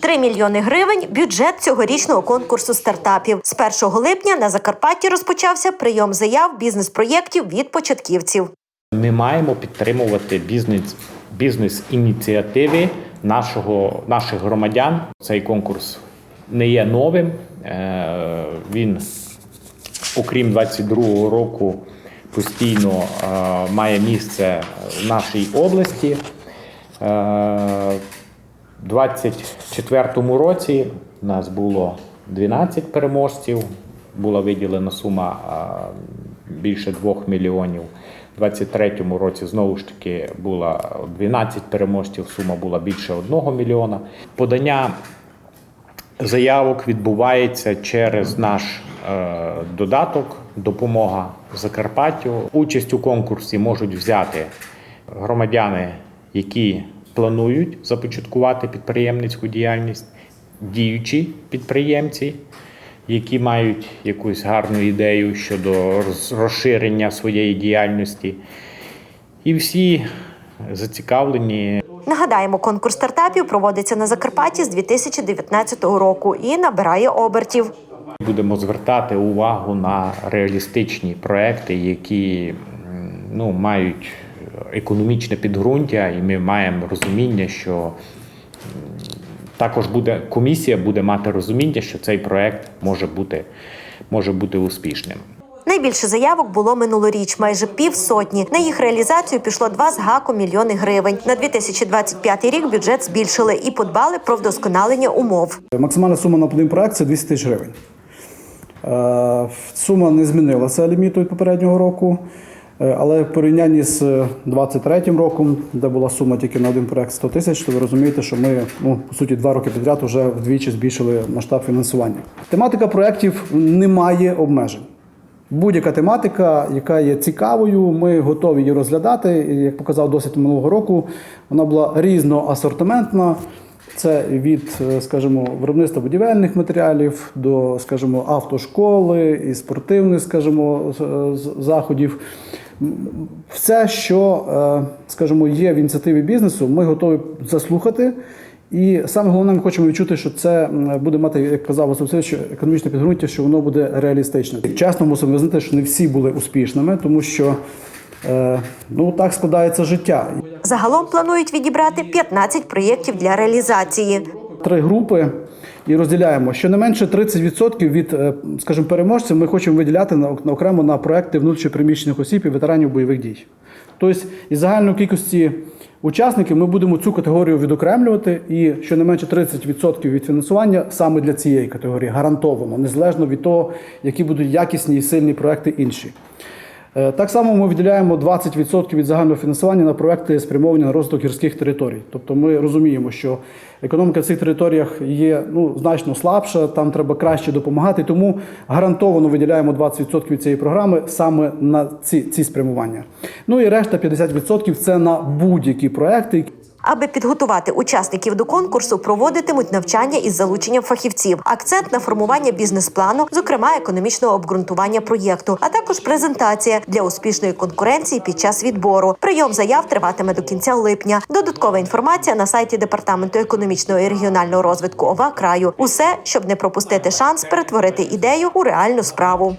3 мільйони гривень бюджет цьогорічного конкурсу стартапів. З 1 липня на Закарпатті розпочався прийом заяв бізнес-проєктів від початківців. Ми маємо підтримувати бізнес, бізнес-ініціативи нашого, наших громадян. Цей конкурс не є новим. Е, Він, окрім 22-го року, постійно е, має місце в нашій області. Е, У 24-му році у нас було 12 переможців, була виділена сума більше 2 мільйонів. У 23-му році знову ж таки було 12 переможців, сума була більше 1 мільйона. Подання заявок відбувається через наш е, додаток Допомога Закарпаттю. Участь у конкурсі можуть взяти громадяни, які планують започаткувати підприємницьку діяльність, діючі підприємці, які мають якусь гарну ідею щодо розширення своєї діяльності. І всі зацікавлені Нагадаємо, конкурс стартапів проводиться на Закарпатті з 2019 року і набирає обертів. Будемо звертати увагу на реалістичні проекти, які ну, мають економічне підґрунтя, і ми маємо розуміння, що також буде комісія буде мати розуміння, що цей проект може бути, може бути успішним. Найбільше заявок було минулоріч, майже півсотні. На їх реалізацію пішло два з гаком мільйони гривень. На 2025 рік бюджет збільшили і подбали про вдосконалення умов. Максимальна сума на один проект це 200 тисяч гривень. Е, Сума не змінилася ліміту від попереднього року, але в порівнянні з 2023 роком, де була сума тільки на один проект 100 тисяч, то ви розумієте, що ми ну, по суті два роки підряд вже вдвічі збільшили масштаб фінансування. Тематика проєктів не має обмежень. Будь-яка тематика, яка є цікавою, ми готові її розглядати. І, як показав досвід минулого року, вона була різноасортиментна. Це від, е, скажімо, виробництва будівельних матеріалів до, скажімо, автошколи і спортивних, скажімо, заходів. Все, що, е, скажімо, є в ініціативі бізнесу, ми готові заслухати. І саме головне, ми хочемо відчути, що це буде мати, як казав Василь Васильович, економічне підґрунтя, що воно буде реалістичне. Чесно, мусимо визнати, що не всі були успішними, тому що е, ну так складається життя. Загалом планують відібрати 15 проєктів для реалізації. Три групи і розділяємо. Щонайменше 30% від, е, скажімо, переможців ми хочемо виділяти на окремо на проекти внутрішньопереміщених осіб і ветеранів бойових дій. Тобто, із загальної кількості учасників ми будемо цю категорію відокремлювати, і щонайменше 30% від фінансування саме для цієї категорії гарантовано, незалежно від того, які будуть якісні і сильні проекти інші. Е, Так само ми виділяємо 20% від загального фінансування на проекти спрямовані на розвиток гірських територій. Тобто ми розуміємо, що економіка в цих територіях є ну, значно слабша, там треба краще допомагати. Тому гарантовано виділяємо 20% від цієї програми саме на ці, ці спрямування. Ну і решта 50% це на будь-які проекти, Аби підготувати учасників до конкурсу, проводитимуть навчання із залученням фахівців. Акцент на формування бізнес-плану, зокрема економічного обґрунтування проєкту, а також презентація для успішної конкуренції під час відбору. Прийом заяв триватиме до кінця липня. Додаткова інформація на сайті департаменту економічного і регіонального розвитку ОВА краю. Усе, щоб не пропустити шанс перетворити ідею у реальну справу.